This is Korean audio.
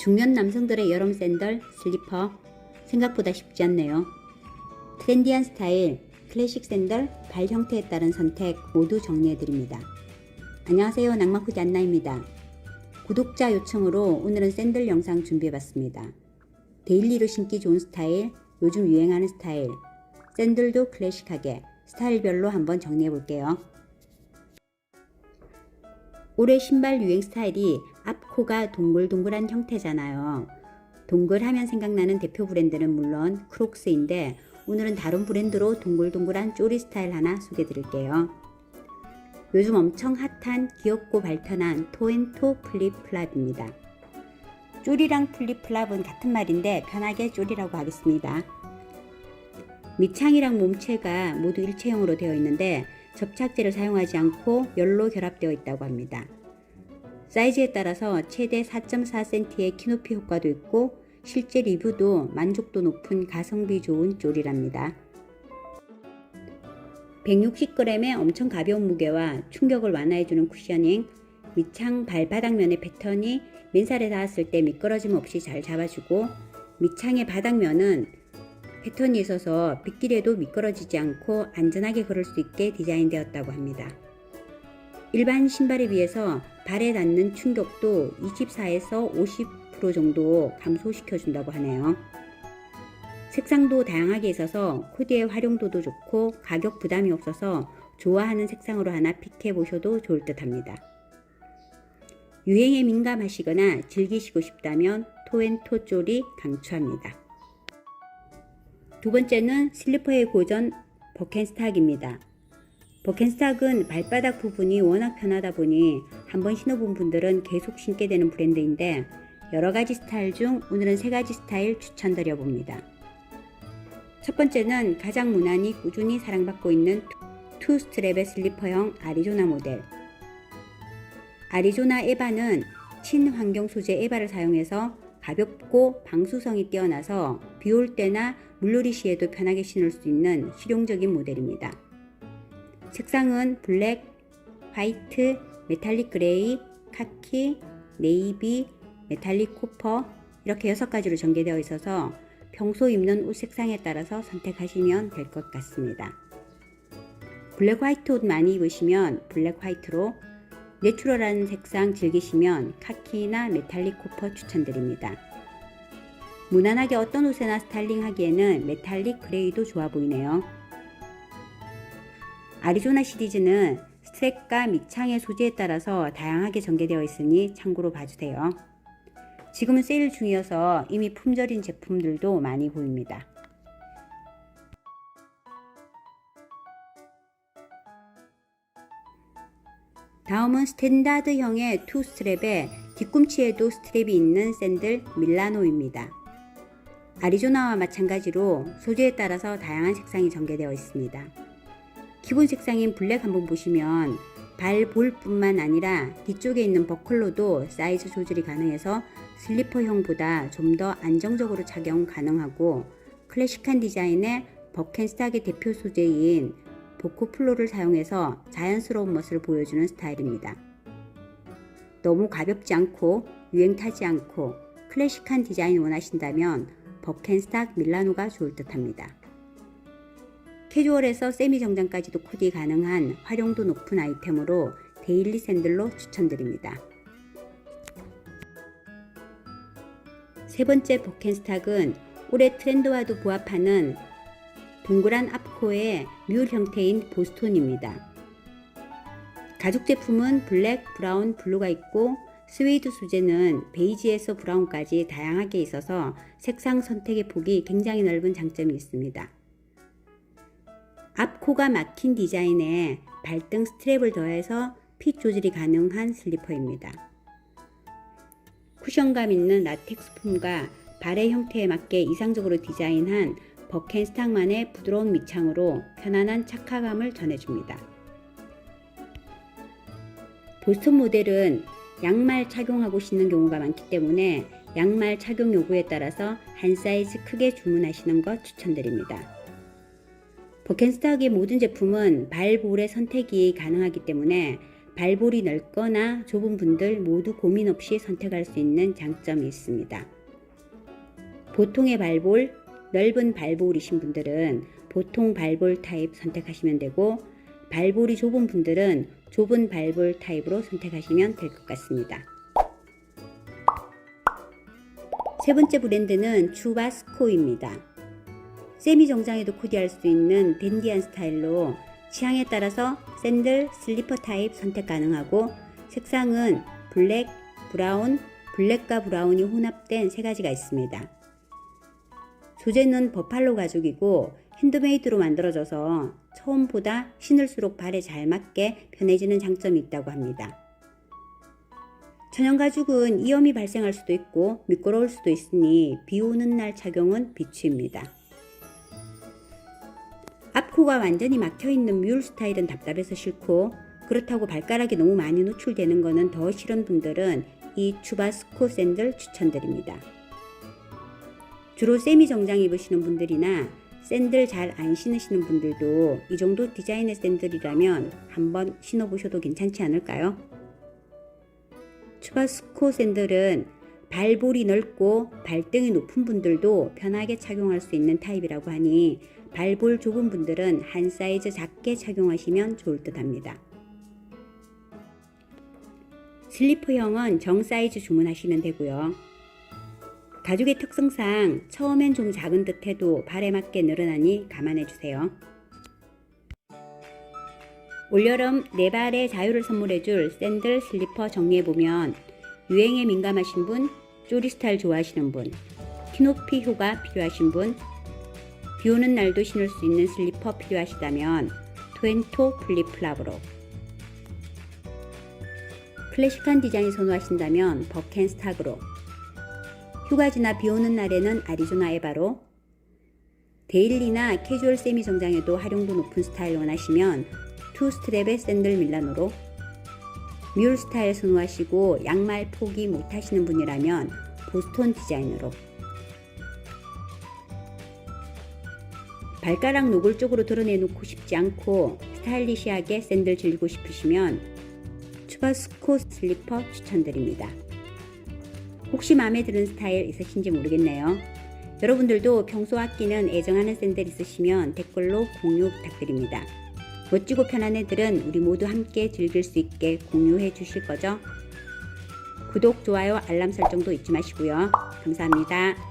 중년 남성들의 여름 샌들, 슬리퍼 생각보다 쉽지 않네요. 트렌디한 스타일, 클래식 샌들, 발 형태에 따른 선택 모두 정리해드립니다. 안녕하세요. 낭만쿠지 안나입니다. 구독자 요청으로 오늘은 샌들 영상 준비해봤습니다. 데일리로 신기 좋은 스타일, 요즘 유행하는 스타일, 샌들도 클래식하게 스타일별로 한번 정리해볼게요. 올해 신발 유행 스타일이 앞코가 동글동글한 형태잖아요. 동글하면 생각나는 대표 브랜드는 물론 크록스인데 오늘은 다른 브랜드로 동글동글한 쪼리 스타일 하나 소개해 드릴게요. 요즘 엄청 핫한 귀엽고 발편한 토앤토 플립 플랍입니다. 쪼리랑 플립 플랍은 같은 말인데 편하게 쪼리라고 하겠습니다. 밑창이랑 몸체가 모두 일체형으로 되어 있는데 접착제를 사용하지 않고 열로 결합되어 있다고 합니다. 사이즈에 따라서 최대 4.4cm의 키높이 효과도 있고 실제 리뷰도 만족도 높은 가성비 좋은 쪼리랍니다. 160g의 엄청 가벼운 무게와 충격을 완화해주는 쿠셔닝, 밑창 발바닥면의 패턴이 맨살에 닿았을 때 미끄러짐 없이 잘 잡아주고 밑창의 바닥면은 패턴이 있어서 빗길에도 미끄러지지 않고 안전하게 걸을 수 있게 디자인되었다고 합니다. 일반 신발에 비해서 발에 닿는 충격도 24에서 50% 정도 감소시켜 준다고 하네요. 색상도 다양하게 있어서 코디의 활용도도 좋고 가격 부담이 없어서 좋아하는 색상으로 하나 픽해 보셔도 좋을 듯 합니다. 유행에 민감하시거나 즐기시고 싶다면 토앤토 쪼리 강추합니다. 두 번째는 슬리퍼의 고전 버켄스탁입니다. 버켄스탁은 발바닥 부분이 워낙 편하다 보니 한번 신어본 분들은 계속 신게 되는 브랜드인데 여러 가지 스타일 중 오늘은 세 가지 스타일 추천드려 봅니다. 첫 번째는 가장 무난히 꾸준히 사랑받고 있는 투 스트랩의 슬리퍼형 아리조나 모델. 아리조나 에바는 친환경 소재 에바를 사용해서 가볍고 방수성이 뛰어나서 비 올 때나 물놀이 시에도 편하게 신을 수 있는 실용적인 모델입니다. 색상은 블랙, 화이트, 메탈릭 그레이, 카키, 네이비, 메탈릭 코퍼 이렇게 여섯 가지로 전개되어 있어서 평소 입는 옷 색상에 따라서 선택하시면 될 것 같습니다. 블랙 화이트 옷 많이 입으시면 블랙 화이트로 내추럴한 색상 즐기시면 카키나 메탈릭 코퍼 추천드립니다. 무난하게 어떤 옷에나 스타일링 하기에는 메탈릭 그레이도 좋아 보이네요. 아리조나 시리즈는 스트랩과 밑창의 소재에 따라서 다양하게 전개되어 있으니 참고로 봐주세요. 지금은 세일 중이어서 이미 품절인 제품들도 많이 보입니다. 다음은 스탠다드형의 투 스트랩에 뒤꿈치에도 스트랩이 있는 샌들 밀라노입니다. 아리조나와 마찬가지로 소재에 따라서 다양한 색상이 전개되어 있습니다. 기본 색상인 블랙 한번 보시면 발 볼뿐만 아니라 뒤쪽에 있는 버클로도 사이즈 조절이 가능해서 슬리퍼형보다 좀 더 안정적으로 착용 가능하고 클래식한 디자인의 버켄스탁의 대표 소재인 보코 플로를 사용해서 자연스러운 멋을 보여주는 스타일입니다. 너무 가볍지 않고 유행 타지 않고 클래식한 디자인 원하신다면 버켄스탁 밀라노가 좋을 듯 합니다. 캐주얼에서 세미 정장까지도 코디 가능한 활용도 높은 아이템으로 데일리 샌들로 추천드립니다. 세 번째 버켄스탁은 올해 트렌드와도 부합하는 동그란 앞코의 뮬 형태인 보스톤입니다. 가죽 제품은 블랙, 브라운, 블루가 있고 스웨이드 소재는 베이지에서 브라운까지 다양하게 있어서 색상 선택의 폭이 굉장히 넓은 장점이 있습니다. 앞코가 막힌 디자인에 발등 스트랩을 더해서 핏 조절이 가능한 슬리퍼입니다. 쿠션감 있는 라텍스 폼과 발의 형태에 맞게 이상적으로 디자인한 버켄스탁만의 부드러운 밑창으로 편안한 착화감을 전해줍니다. 보스턴 모델은 양말 착용하고 신는 경우가 많기 때문에 양말 착용 요구에 따라서 한 사이즈 크게 주문하시는 것 추천드립니다. 버켄스탁의 모든 제품은 발볼의 선택이 가능하기 때문에 발볼이 넓거나 좁은 분들 모두 고민 없이 선택할 수 있는 장점이 있습니다. 보통의 발볼, 넓은 발볼이신 분들은 보통 발볼 타입 선택하시면 되고 발볼이 좁은 분들은 좁은 발볼 타입으로 선택하시면 될 것 같습니다. 세 번째 브랜드는 추바스코입니다. 세미 정장에도 코디할 수 있는 댄디한 스타일로 취향에 따라서 샌들, 슬리퍼 타입 선택 가능하고 색상은 블랙, 브라운, 블랙과 브라운이 혼합된 세 가지가 있습니다. 소재는 버팔로 가죽이고 핸드메이드로 만들어져서 처음보다 신을수록 발에 잘 맞게 편해지는 장점이 있다고 합니다. 천연 가죽은 이염이 발생할 수도 있고 미끄러울 수도 있으니 비 오는 날 착용은 비추입니다. 앞코가 완전히 막혀 있는 뮬 스타일은 답답해서 싫고 그렇다고 발가락이 너무 많이 노출되는 거는 더 싫은 분들은 이 추바스코 샌들 추천드립니다. 주로 세미 정장 입으시는 분들이나 샌들 잘 안 신으시는 분들도 이 정도 디자인의 샌들이라면 한번 신어보셔도 괜찮지 않을까요? 추바스코 샌들은 발볼이 넓고 발등이 높은 분들도 편하게 착용할 수 있는 타입이라고 하니 발볼 좁은 분들은 한 사이즈 작게 착용하시면 좋을 듯 합니다. 슬리퍼형은 정 사이즈 주문하시면 되고요. 가죽의 특성상 처음엔 좀 작은 듯 해도 발에 맞게 늘어나니 감안해 주세요. 올여름 내 발의 자유를 선물해 줄 샌들 슬리퍼 정리해 보면 유행에 민감하신 분, 쪼리 스타일 좋아하시는 분, 키높이 효과 필요하신 분, 비 오는 날도 신을 수 있는 슬리퍼 필요하시다면 토엔토 플립플랍으로 클래식한 디자인 선호하신다면 버켄스탁으로 휴가지나 비 오는 날에는 아리조나 에바로 데일리나 캐주얼 세미 정장에도 활용도 높은 스타일 원하시면 투 스트랩의 샌들 밀라노로 뮬 스타일 선호하시고 양말 포기 못하시는 분이라면 보스톤 디자인으로 발가락 노골적으로 드러내놓고 싶지 않고 스타일리시하게 샌들 즐기고 싶으시면 추바스코 슬리퍼 추천드립니다. 혹시 마음에 드는 스타일 있으신지 모르겠네요. 여러분들도 평소 아끼는 애정하는 샌들 있으시면 댓글로 공유 부탁드립니다. 멋지고 편한 애들은 우리 모두 함께 즐길 수 있게 공유해 주실 거죠? 구독, 좋아요, 알람 설정도 잊지 마시고요. 감사합니다.